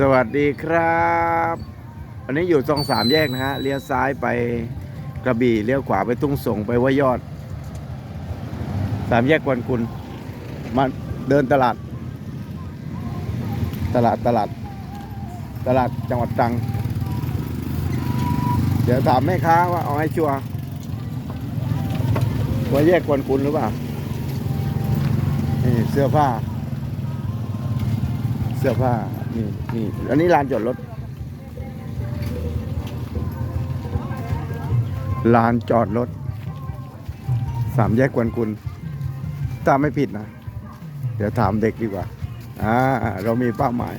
สวัสดีครับ อันนี้อยู่ตรงสามแยกนะฮะ เลี้ยวซ้ายไปกระบี่เลี้ยวขวาไปทุ่งสงไปว่ายอด สามแยกกวนกุลมาเดินตลาด ตลาดตลาด ตลาดจังหวัดตรัง เดี๋ยวถามแม่ค้าว่าเอาให้ชัวร์ว่าแยกกวนกุลหรือเปล่านี่เสื้อผ้า เสื้อผ้า นี่นี่อันนี้ลานจอดรถ ลานจอดรถ สามแยกกวนกุลถ้าไม่ผิดนะ เดี๋ยวถามเด็กดีกว่า อ่า เรามีเป้าหมาย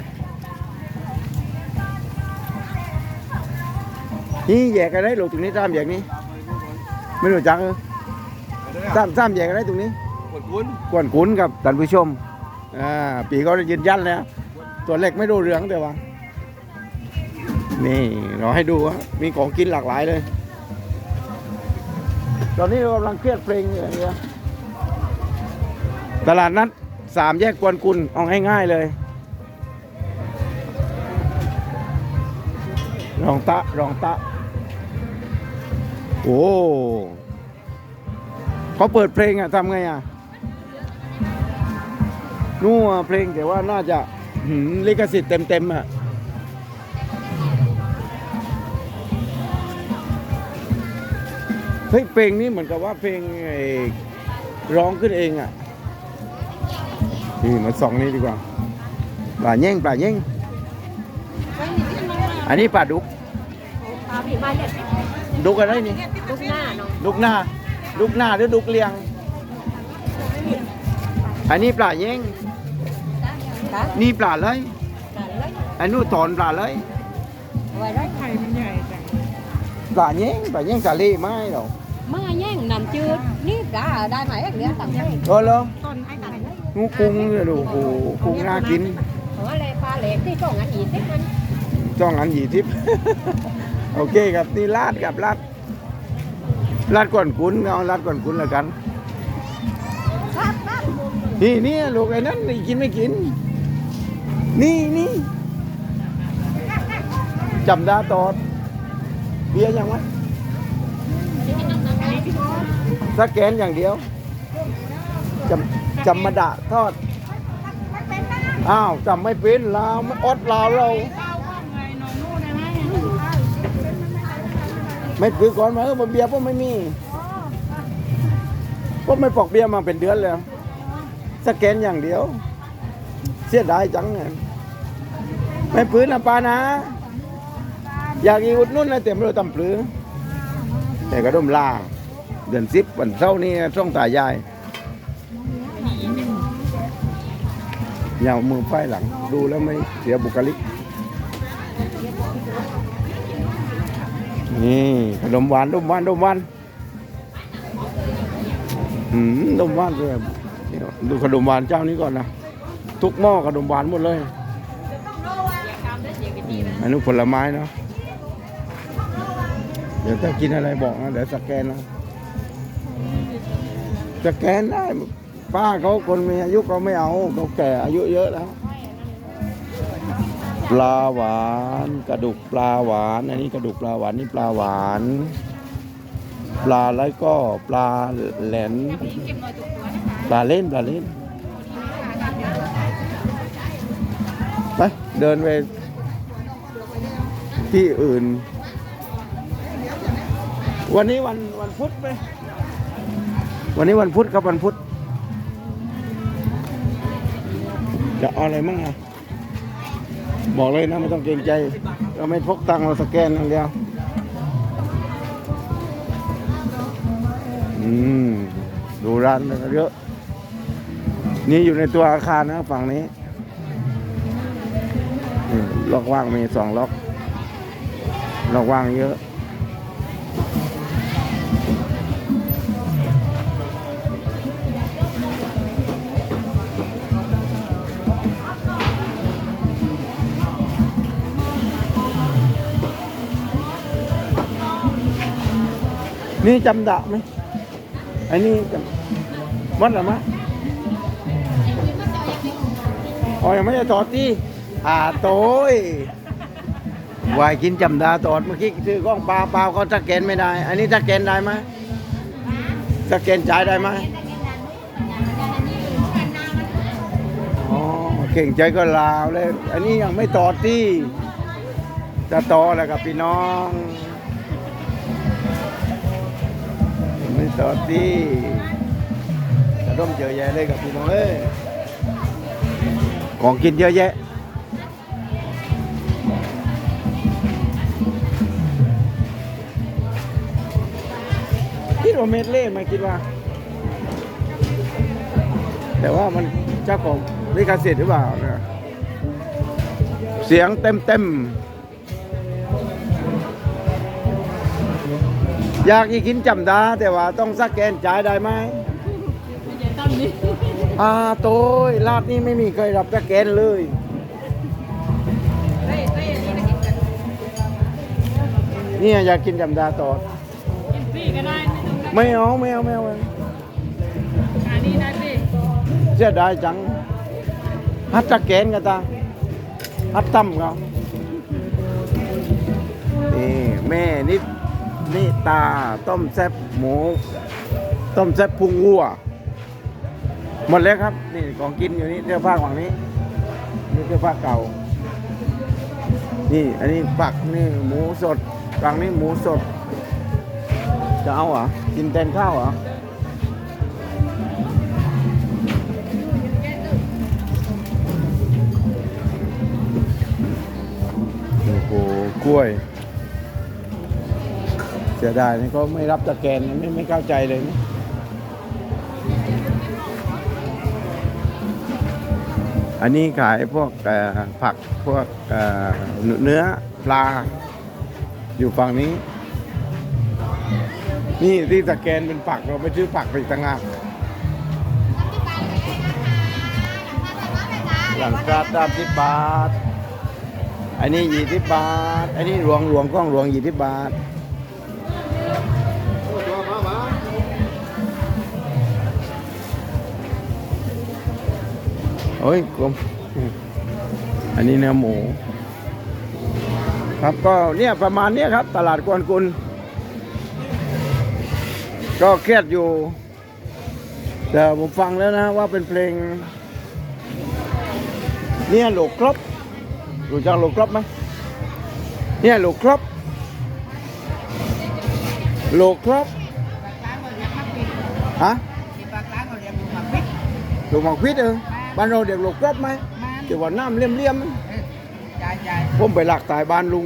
นี่แยกกันได้หลงตรงนี้ตามแยกนี้ ไม่รู้จักเออตามตามแยกกันได้ตรงนี้กดวุ้นกวนขุนกับท่านผู้ชม อ่า ปีก็ยืนยันแล้ว ตัวเล็กไม่รู้เรื่องแต่ว่า นี่เราให้ดูว่ามีของกินหลากหลายเลย ตอนนี้เรากำลังเครียดเพลงอย่างเงี้ยตลาดนัดสามแยกกวนกุลเอาง่ายๆเลยรองตะรองตะ โอ้เขาเปิดเพลงอะทำไงอะนู่นเพลงแต่ว่าน่าจะ ลิขสิทธิ์เต็มๆอะเฮ้ยเพลงนี้เหมือนกับว่าเพลงไอ้ร้องขึ้นเองอะนี่มาส่องนี่ดีกว่าปลาแย่งปลาแย่งอันนี้ปลาดุกพาพี่มาเนี่ยดุกอะไรนี่ลูกหน้าเนาะดุกหน้าดุกหน้าหรือดุกเลียง อันนี้ปลาแย่ง ค่ะนี่ปลาเลยกันเลยอันนู้นถอนปลาเลยไว้ได้ไข่มันใหญ่จังปลาแย่งปลาแย่งกะลีไม่หรอกมาแย่งนำจืดนี่กาได้ไหมเหลือต่างให้เออเหรอต้นไอ้ตันงูกุ้งเนี่ยดูโอ้โหกุ้งน่ากินหัวเลยปลาเหล็กที่ต้องอันอีกนิดมันจ้องอันหยีทิพย์โอเคครับนี่ลาดกับลาดลาดก่อนคุณเอาลาดก่อนคุณแล้วกันนี่นี่ลูกไอ้นั่นนี่กินไม่กิน นี่นี่จำดาตอดเบียร์ยังวะสแกนอย่างเดียวจำจำมาดะทอด อ้าวจำไม่เป็นลาวไม่อดลาวเรา ไม่คือก่อนมาเออเบียร์ผมไม่มีผมไม่ปอกเบียร์มาเป็นเดือนแล้ว สแกนอย่างเดียว เสียดายจังไง ไม่พื้นนะปานะ อยากอีอุดนุ่นนะเต็มเลยตำปลือแต่ก็ดมลา เดือนสิบวันเสาร์นี้ช่องตายายอย่าเอามือไฟหลัง ดูแล้วไม่เสียบุคลิก นี่ขนมหวานนมหวานนมหวานอืมนมหวานเลยดูขนมหวานเจ้านี้ก่อนนะ ทุกหม้อขนมหวานหมดเลย อนนี้ผลไม้เนาะเดี๋ยวถ้ากินอะไรบอกนะเดี๋ยวสแกนนะสแกนได้ ป้าเขาคนมีอายุเขาไม่เอาเขาแก่อายุเยอะแล้ว ปลาหวาน กระดูกปลาหวาน อันนี้กระดูกปลาหวานนี่ปลาหวาน ปลาแล้วก็ปลาแหลนปลาเล่นปลาเล่นไปเดินไป ที่อื่น วันนี้วันวันพุธไหมวันนี้วันพุธครับวันพุธจะเอาอะไรมั่งอะบอกเลยนะไม่ต้องเกรงใจ เราไม่พกตังค์เราสแกนอย่างเดียวอืมดูร้านนก็เยอะ นี่อยู่ในตัวอาคารนะฝั่งนี้ล็อกว่างมีสองล็อก ล็อกว่างเยอะ นี่จำดะไหมไอ้นี่จำวัดหรือมะอ๋อยังไม่ได้จอดที่อ่าโต้ย วายกินจำดาตอดเมื่อกี้ซื้อกล้องปลาเปล่าเขาสแกนไม่ได้ อันนี้สแกนได้ไหมสแกนจ่ายได้ไหมอ๋อเก่งใจก็ลาวเลย อันนี้ยังไม่ตอดที่จะต่อแล้วกับพี่น้องยังไม่ตอดที่จะร่มเจอแย่เลยกับพี่น้องเอ้ยของกินเยอะแยะ ว่าเม็ดเล่ไหมคิดว่า แต่ว่ามันเจ้าของลิขสิทธิ์หรือเปล่าเนี่ยเสียงเต็มเต็มๆอยากอีกินจำดาแต่ว่าต้องสแกนจ่ายได้ไหมอ่าโต้ยลาดนี่ไม่มีใครรับสแกนเลยเนี่ยอยากกินจำดาต่อกินฟรีก็ได้ ไม่ต้องไม่เอาไม่เอาไม่เอาอันนี้ได้ฟรีเสียดายจังฮัตตะแกนกันตาฮัตตั้มเขานี่แม่นิดนี่ตาต้มแซ่บหมู ต้มแซ่บพุงวัว หมดแล้วครับ นี่ของกินอยู่นี่เสื้อผ้าฝั่งนี้ นี่เสื้อผ้าเก่า นี่ อันนี้ผักนี่หมูสดฝั่งนี้หมูสด จะเอาเหรอ กินแทนข้าวเหรอโอ้โหกล้วยเสียดายนี่ก็ไม่รับตะแกนไม่ไม่เข้าใจเลยนะอันนี้ขายพวกผักพวกเนื้อปลาอยู่ฝั่งนี้ นี่ที่ตะแกรงเป็นผักเราไม่ซื้อผักไปอีกต่างหากหลังกาดดามสิบบาท อันนี้ยี่สิบบาท อันนี้หลวงหลวงกล้องหลวงยี่สิบบาทโอ้ยกลมอันนี้เนื้อหมู ครับก็เนี่ยประมาณเนี้ยครับ ตลาดกวนกุล ก็เครียดอยู่ แต่ผมฟังแล้วนะว่าเป็นเพลง เนี่ยโหลกครบรู้จักโลครบไหมเนี่ยโลครบโลครบฮะโลหมอกพิษเออบ้านเราเด็กโลครบไหมเดี๋ยวว่าน้ำเลี่ยมๆมั้ยมผมไปหลักตายบ้านลุง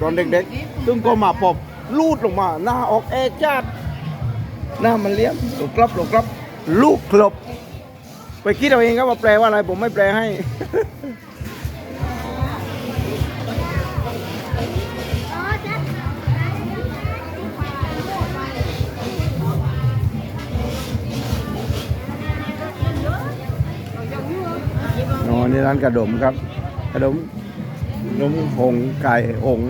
ตอนเด็กๆซึ่งก็มาปอบลูดลงมา หน้าออกแอจัด หน้ามันเลี่ยมโลครบโลครบลูกครบไปคิดเอาเองครับว่าแปลว่าอะไร ผมไม่แปลให้ อ๋อ นี่ร้านกระดมครับ กระดมนมหงไก่หง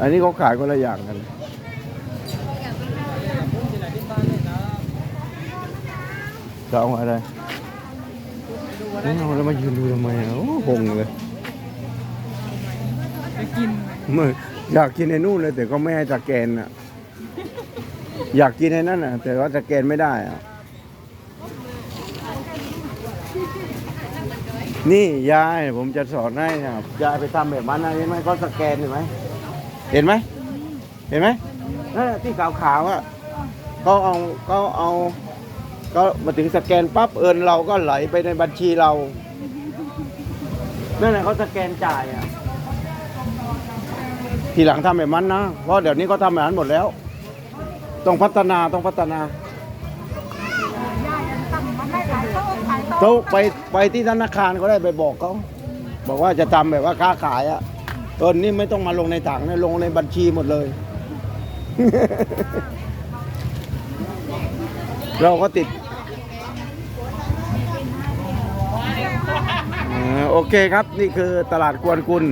อันนี้เขาขายคนละอย่างกัน จะเอาอะไรไม่เอาแล้วมายืนดูทำไมอะโอ้หงเลยจะกินไม่อยากกินในนู่นเลย แต่ก็ไม่ให้สแกนอะ อยากกินในนั้นอะ แต่ว่าสแกนไม่ได้อะ นี่ยายผมจะสอนให้นะครับยายไปทำแบบนั้นนะเห็นไหมเขาสแกนเห็นไหม เห็นไหมเห็นไหมนั่นน่ะที่ขาวๆอะเขาเอาเขาเอา ก็มาถึงสแกนปั๊บเอินเราก็ไหลไปในบัญชีเรา นั่นแหละเขาสแกนจ่ายอะ ทีหลังทำแบบนั้นนะ เพราะเดี๋ยวนี้เขาทำแบบนั้นหมดแล้ว ต้องพัฒนาต้องพัฒนาเขาไปไปที่ธนาคารก็ได้ไปบอกเขาบอกว่าจะทำแบบว่าค้าขายอะ่ะตอนนี้ไม่ต้องมาลงในถังนะลงในบัญชีหมดเลย เราก็ติดอ่าโอเคครับนี่คือตลาดกวนกุล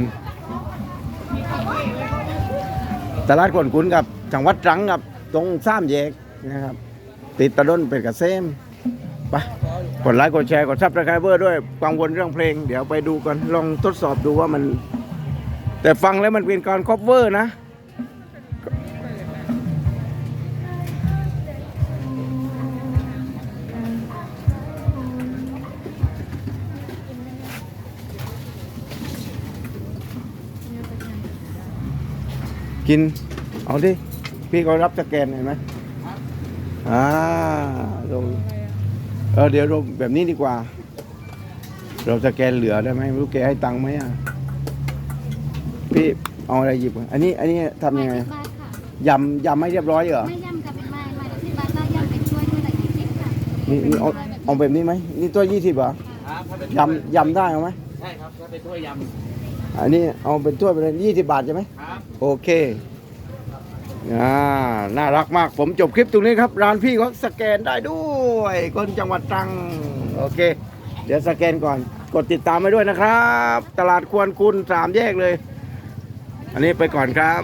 ตลาดกวนกุนกับจังหวัดตรังกับตรงสามแยกนะครับ ติดตะดนเป็นกระเซมไปกดไลค์กดแชร์กดซับสไครเบอร์ด้วยกังวลเรื่องเพลง เดี๋ยวไปดูกันลองทดสอบดูว่ามัน แต่ฟังแล้วมันเป็นการคอฟเวอร์นะ กิน เอาดิ พี่ก็รับสแกนเห็นไหมอ่าลงเออเดี๋ยวเราแบบนี้ดีกว่า เราสแกนเหลือได้ไหมไม่รู้แกให้ตังค์ไหมอะ พี่เอาอะไรหยิบอะอันนี้อันนี้ทำยังไงบาทค่ะยำยำไม่เรียบร้อยเหรอไม่ย่ำกับเป็นไม้ไม้ละสิบบาทถ้าย่ำเป็นถ้วยถ้วยละยี่สิบค่ะนี่นี่เอาเอาแบบนี้ไหมนี่ตัวยี่สิบเหรอครับถ้าเป็นยำยำได้เอาไหมใช่ครับถ้าเป็นถ้วยยอันนี้เอาเป็นถ้วยไปเลยยี่สิบบาทใช่ไหมำครับโอเค อ่า น่ารักมาก ผมจบคลิปตรงนี้ครับ ร้านพี่เขาสแกนได้ด้วย คนจังหวัดตรัง โอเค เดี๋ยวสแกนก่อน กดติดตามไปด้วยนะครับ ตลาดควรคุณสามแยกเลย อันนี้ไปก่อนครับ